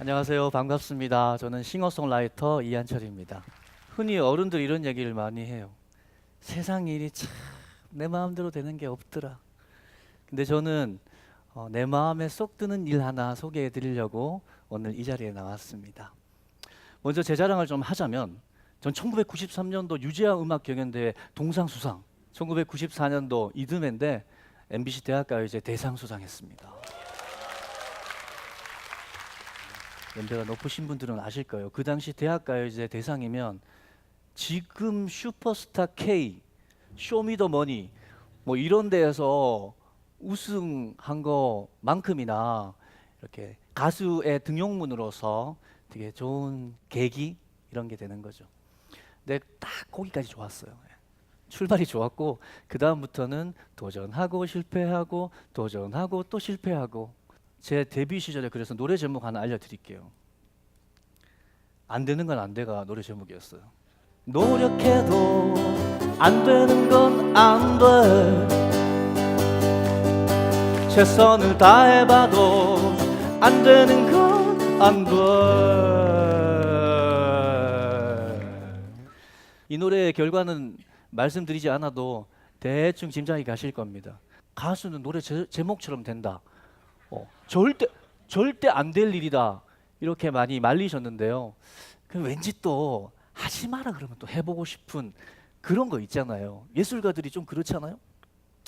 안녕하세요. 반갑습니다. 저는 싱어송라이터 이한철입니다. 흔히 어른들 이런 얘기를 많이 해요. 세상 일이 참 내 마음대로 되는 게 없더라. 근데 저는 어, 내 마음에 쏙 드는 일 하나 소개해 드리려고 오늘 이 자리에 나왔습니다. 먼저 제 자랑을 좀 하자면 전 1993년도 유재하 음악 경연대회 동상 수상, 1994년도 이듬해인데 MBC 대학가요제 대상 수상했습니다. 연배가 높으신 분들은 아실 거예요. 그 당시 대학가요제 대상이면 지금 슈퍼스타 K, 쇼미더머니 뭐 이런 데에서 우승한 거만큼이나 이렇게 가수의 등용문으로서 되게 좋은 계기 이런 게 되는 거죠. 근데 딱 거기까지 좋았어요. 예. 출발이 좋았고 그 다음부터는 도전하고 실패하고 도전하고 또 실패하고 제 데뷔 시절에 그래서 노래 제목 하나 알려드릴게요. 안 되는 건 안 돼가 노래 제목이었어요. 노력해도 안 되는 건 안 돼. 최선을 다해봐도 안 되는 건 안 돼. 이 노래의 결과는 말씀드리지 않아도 대충 짐작이 가실 겁니다. 가수는 노래 제, 제목처럼 된다. 어, 절대 절대 안 될 일이다. 이렇게 많이 말리셨는데요. 그 왠지 또 하지 마라 그러면 또 해보고 싶은 그런 거 있잖아요. 예술가들이 좀 그렇잖아요.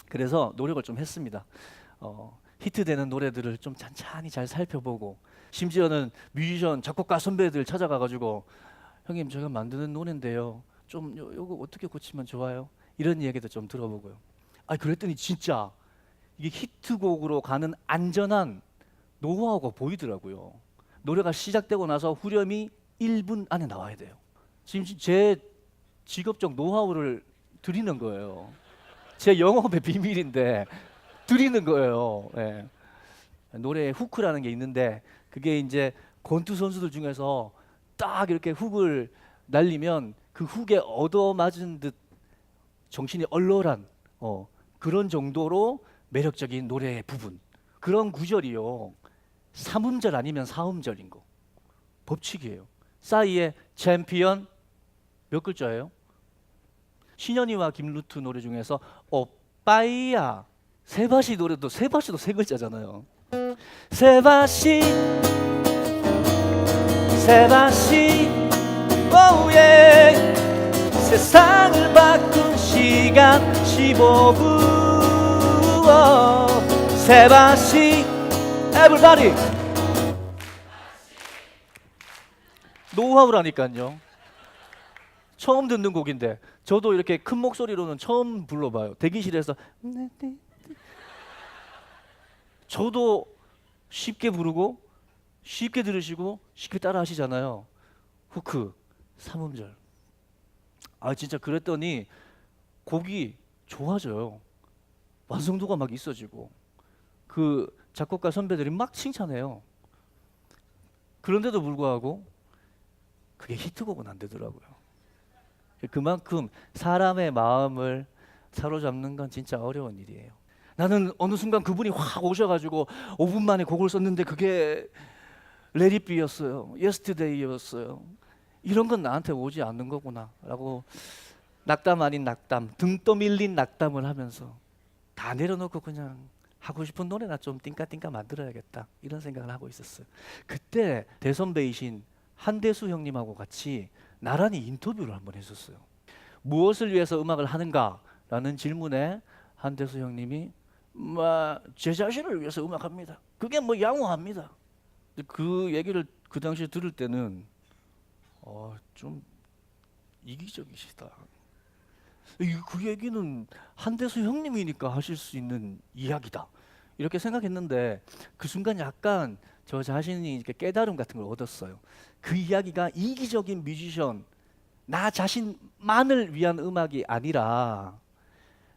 그래서 노력을 좀 했습니다. 어, 히트되는 노래들을 좀 찬찬히 잘 살펴보고 심지어는 뮤지션 작곡가 선배들 찾아가가지고 형님 제가 만드는 노래인데요. 좀 요, 요거 어떻게 고치면 좋아요? 이런 이야기도 좀 들어보고요. 아 그랬더니 진짜 이게 히트곡으로 가는 안전한 노하우가 보이더라고요. 노래가 시작되고 나서 후렴이 1분 안에 나와야 돼요. 지금 제 직업적 노하우를 드리는 거예요. 제 영업의 비밀인데 드리는 거예요. 예. 노래에 후크라는 게 있는데 그게 이제 권투 선수들 중에서 딱 이렇게 훅을 날리면 그 훅에 얻어맞은 듯 정신이 얼얼한 어, 그런 정도로 매력적인 노래의 부분 그런 구절이요. 삼음절 아니면 사음절인 거 법칙이에요. 싸이의 챔피언 몇 글자예요? 신현이와 김루트 노래 중에서 오빠이야 세바시 노래도 세바시도 세 글자잖아요. 세바시 세바시 오예 세상을 바꾼 시간 15분 세바시 에브리바디 노하우라니까요. 처음 듣는 곡인데 저도 이렇게 큰 목소리로는 처음 불러봐요. 대기실에서 저도 쉽게 부르고 쉽게 들으시고 쉽게 따라 하시잖아요. 후크 삼음절. 아 진짜 그랬더니 곡이 좋아져요. 완성도가 막 있어지고 그 작곡가 선배들이 막 칭찬해요. 그런데도 불구하고 그게 히트곡은 안 되더라고요. 그만큼 사람의 마음을 사로잡는 건 진짜 어려운 일이에요. 나는 어느 순간 그분이 확 오셔가지고 5분 만에 곡을 썼는데 그게 레디비였어요. 예스트데이였어요. 이런 건 나한테 오지 않는 거구나라고 낙담 아닌 낙담, 등 떠밀린 낙담을 하면서 다 내려놓고 그냥 하고 싶은 노래나 좀 띵까띵까 만들어야겠다 이런 생각을 하고 있었어요. 그때 대선배이신 한대수 형님하고 같이 나란히 인터뷰를 한번 했었어요. 무엇을 위해서 음악을 하는가라는 질문에 한대수 형님이 뭐제 자신을 위해서 음악합니다. 그게 뭐 양호합니다. 그 얘기를 그 당시에 들을 때는 어, 좀 이기적이시다. 이- 그 얘기는 한대수 형님이니까 하실 수 있는 이야기다. 이렇게 생각했는데 그 순간 약간 저 자신이 이렇게 깨달음 같은 걸 얻었어요. 그 이야기가 이기적인 뮤지션 나 자신만을 위한 음악이 아니라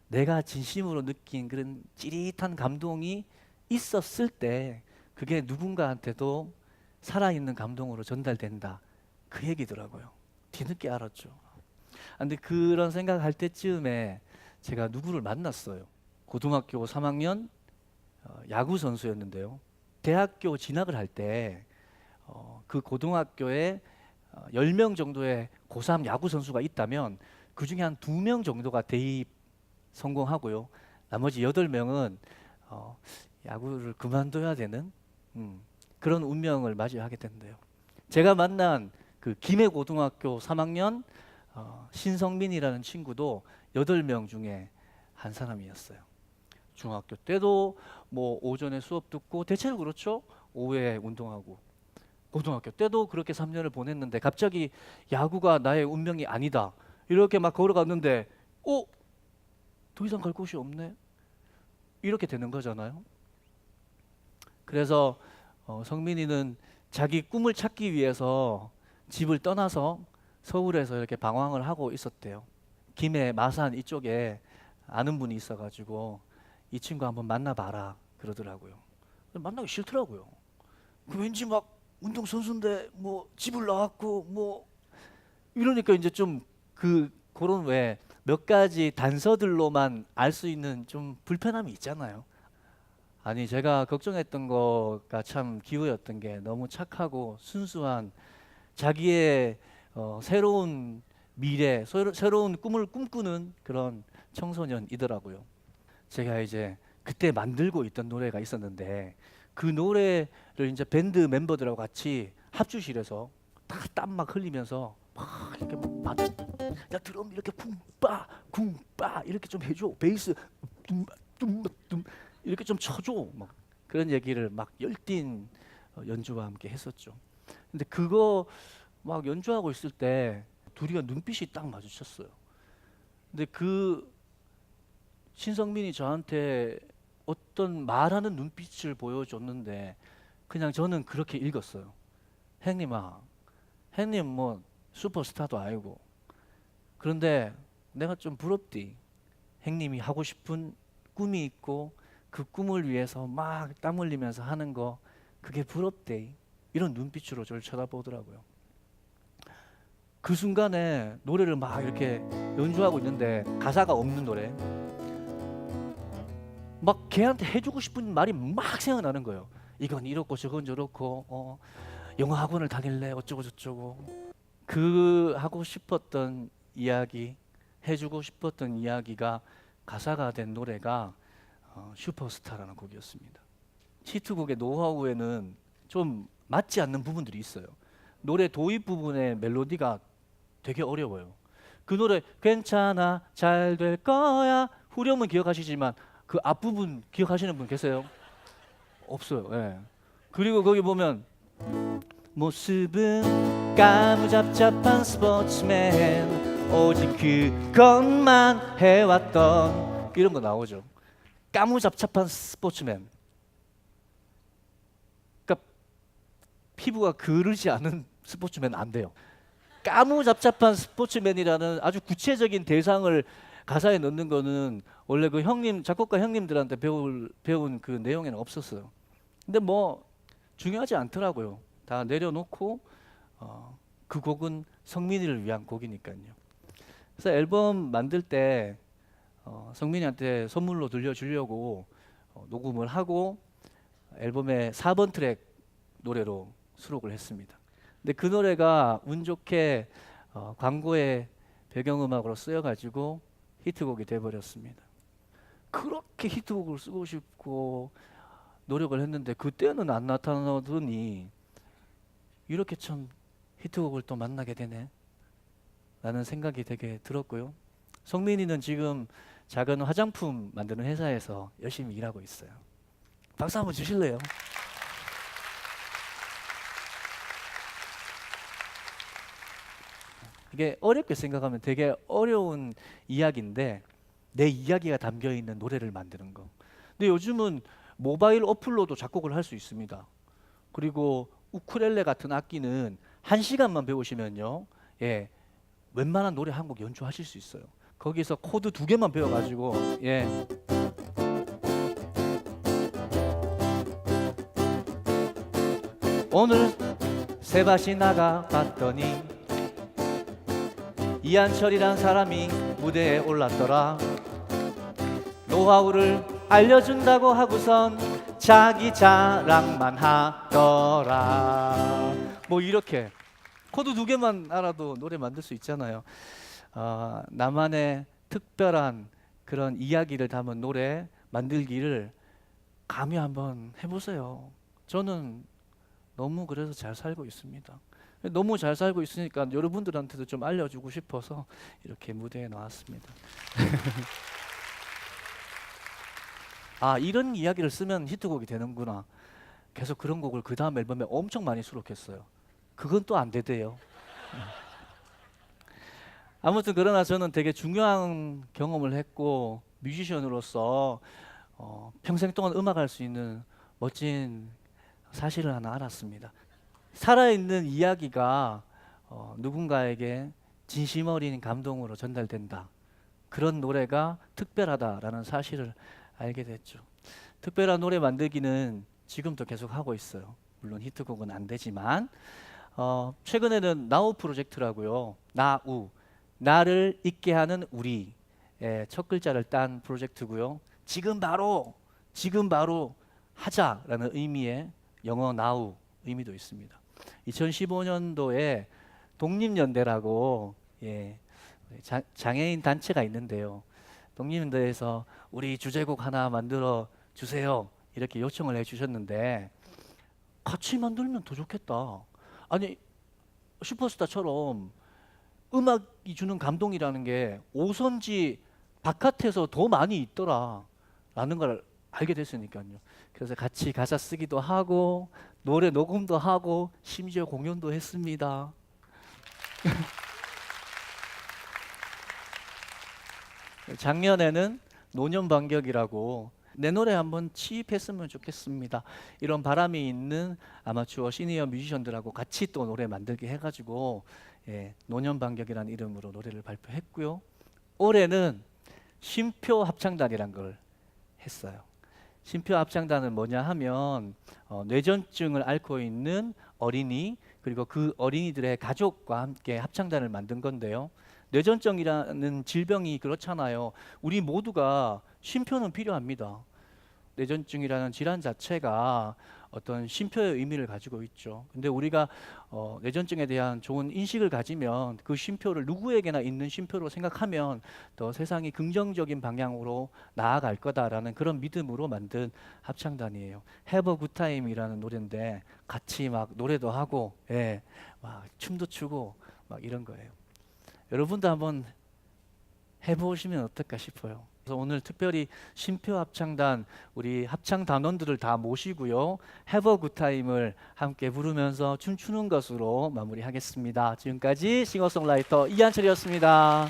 내가 진심으로 느낀 그런 찌릿한 감동이 있었을 때 그게 누군가한테도 살아있는 감동으로 전달된다. 그 얘기더라고요. 뒤늦게 알았죠. 아, 근데 그런 생각할 때쯤에 제가 누구를 만났어요. 고등학교 3학년 어, 야구 선수였는데요. 대학교 진학을 할때 어, 그 고등학교에 어, 10명 정도의 고3 야구 선수가 있다면 그 중에 한두명 정도가 대입 성공하고요. 나머지 8명은 어, 야구를 그만둬야 되는 음, 그런 운명을 맞이하게 된대요. 제가 만난 그 김해 고등학교 3학년 어, 신성민이라는 친구도 8명 중에 한 사람이었어요. 중학교 때도 뭐 오전에 수업 듣고 대체로 그렇죠. 오후에 운동하고 고등학교 때도 그렇게 3년을 보냈는데 갑자기 야구가 나의 운명이 아니다. 이렇게 막 걸어갔는데 어? 더 이상 갈 곳이 없네. 이렇게 되는 거잖아요. 그래서 어, 성민이는 자기 꿈을 찾기 위해서 집을 떠나서 서울에서 이렇게 방황을 하고 있었대요. 김해 마산 이쪽에 아는 분이 있어가지고 이 친구 한번 만나봐라 그러더라고요. 만나기 싫더라고요. 그 왠지 막 운동 선수인데 뭐 집을 나왔고 뭐 이러니까 이제 좀 그 그런 왜 몇 가지 단서들로만 알 수 있는 좀 불편함이 있잖아요. 아니 제가 걱정했던 거가 참 기우였던 게 너무 착하고 순수한 자기의 어, 새로운 미래, 새로, 새로운 꿈을 꿈꾸는 그런 청소년이더라고요. 제가 이제 그때 만들고 있던 노래가 있었는데 그 노래를 이제 밴드 멤버들하고 같이 합주실에서 다 땀 막 흘리면서 막 이렇게 막 받- 야 드럼 이렇게 쿵빠 쿵빠 이렇게 좀 해줘 베이스 둠둠둠 이렇게 좀 쳐줘 막 그런 얘기를 막 열띤 어, 연주와 함께 했었죠. 근데 그거 막 연주하고 있을 때 둘이가 눈빛이 딱 마주쳤어요. 근데 그 신성민이 저한테 어떤 말하는 눈빛을 보여줬는데 그냥 저는 그렇게 읽었어요. 형님아, 형님 뭐 슈퍼스타도 아니고 그런데 내가 좀 부럽디. 형님이 하고 싶은 꿈이 있고 그 꿈을 위해서 막 땀 흘리면서 하는 거 그게 부럽대. 이런 눈빛으로 저를 쳐다보더라고요. 그 순간에 노래를 막 이렇게 연주하고 있는데 가사가 없는 노래. 막 걔한테 해주고 싶은 말이 막 생각나는 거예요. 이건 이렇고 저건 저렇고 어, 영어 학원을 다닐래 어쩌고 저쩌고 그 하고 싶었던 이야기 해주고 싶었던 이야기가 가사가 된 노래가 어, 슈퍼스타라는 곡이었습니다. 히트곡의 노하우에는 좀 맞지 않는 부분들이 있어요. 노래 도입 부분의 멜로디가 되게 어려워요. 그 노래 괜찮아 잘 될 거야 후렴은 기억하시지만 그 앞부분 기억하시는 분 계세요? 없어요. 예. 그리고 거기 보면 모습은 까무잡잡한 스포츠맨 오직 그것만 해왔던 이런 거 나오죠. 까무잡잡한 스포츠맨. 그러니까 피부가 그르지 않은 스포츠맨 안 돼요. 까무잡잡한 스포츠맨이라는 아주 구체적인 대상을 가사에 넣는 거는 원래 그 형님 작곡가 형님들한테 배울 배운 그 내용에는 없었어요. 근데 뭐 중요하지 않더라고요. 다 내려놓고 어, 그 곡은 성민이를 위한 곡이니까요. 그래서 앨범 만들 때 어, 성민이한테 선물로 들려주려고 어, 녹음을 하고 앨범의 4번 트랙 노래로 수록을 했습니다. 근데 그 노래가 운 좋게 어, 광고의 배경음악으로 쓰여가지고 히트곡이 돼버렸습니다. 그렇게 히트곡을 쓰고 싶고 노력을 했는데 그때는 안 나타나더니 이렇게 참 히트곡을 또 만나게 되네 라는 생각이 되게 들었고요. 성민이는 지금 작은 화장품 만드는 회사에서 열심히 일하고 있어요. 박수 한번 주실래요? 이게 어렵게 생각하면 되게 어려운 이야기인데 내 이야기가 담겨 있는 노래를 만드는 거. 근데 요즘은 모바일 어플로도 작곡을 할 수 있습니다. 그리고 우쿨렐레 같은 악기는 한 시간만 배우시면요, 예, 웬만한 노래 한 곡 연주하실 수 있어요. 거기서 코드 두 개만 배워가지고, 예. 오늘 세밭이 나가 봤더니 이한철이란 사람이 무대에 올랐더라. 노하우를 알려준다고 하고선 자기 자랑만 하더라. 뭐 이렇게 코드 두 개만 알아도 노래 만들 수 있잖아요. 어, 나만의 특별한 그런 이야기를 담은 노래 만들기를 감히 한번 해보세요. 저는 너무 그래서 잘 살고 있습니다 너무 잘 살고 있으니까 여러분들한테도 좀 알려주고 싶어서 이렇게 무대에 나왔습니다 아 이런 이야기를 쓰면 히트곡이 되는구나. 계속 그런 곡을 그 다음 앨범에 엄청 많이 수록했어요. 그건 또 안 되대요. 아무튼 그러나 저는 되게 중요한 경험을 했고 뮤지션으로서 어, 평생 동안 음악할 수 있는 멋진 사실을 하나 알았습니다. 살아있는 이야기가 어, 누군가에게 진심 어린 감동으로 전달된다. 그런 노래가 특별하다라는 사실을 알게 됐죠. 특별한 노래 만들기는 지금도 계속 하고 있어요. 물론 히트곡은 안 되지만 어, 최근에는 나우 프로젝트라고요. 나우 나를 잊게 하는 우리 의첫 글자를 딴 프로젝트고요. 지금 바로 지금 바로 하자라는 의미의 영어 나우 의미도 있습니다. 2015년도에 독립연대라고 예, 자, 장애인 단체가 있는데요. 독립연대에서 우리 주제곡 하나 만들어 주세요. 이렇게 요청을 해 주셨는데 같이 만들면 더 좋겠다. 아니 슈퍼스타처럼 음악이 주는 감동이라는 게 오선지 바깥에서 더 많이 있더라라는 걸 알게 됐으니까요. 그래서 같이 가사 쓰기도 하고 노래 녹음도 하고 심지어 공연도 했습니다. 작년에는 노년 반격이라고 내 노래 한번 취입했으면 좋겠습니다. 이런 바람이 있는 아마추어 시니어 뮤지션들하고 같이 또 노래 만들게 해가지고 예, 노년 반격이라는 이름으로 노래를 발표했고요. 올해는 쉼표 합창단이란 걸 했어요. 쉼표 합창단은 뭐냐 하면 어, 뇌전증을 앓고 있는 어린이 그리고 그 어린이들의 가족과 함께 합창단을 만든 건데요. 뇌전증이라는 질병이 그렇잖아요. 우리 모두가 쉼표는 필요합니다. 뇌전증이라는 질환 자체가 어떤 쉼표의 의미를 가지고 있죠. 근데 우리가 어, 뇌전증에 대한 좋은 인식을 가지면 그 쉼표를 누구에게나 있는 쉼표로 생각하면 더 세상이 긍정적인 방향으로 나아갈 거다라는 그런 믿음으로 만든 합창단이에요. Have a Good Time이라는 노래인데 같이 막 노래도 하고, 예, 막 춤도 추고 막 이런 거예요. 여러분도 한번 해보시면 어떨까 싶어요. 그래서 오늘 특별히 심표 합창단 우리 합창 단원들을 다 모시고요. Good time을 함께 부르면서 춤추는 것으로 마무리하겠습니다. 지금까지 싱어송라이터 이한철이었습니다.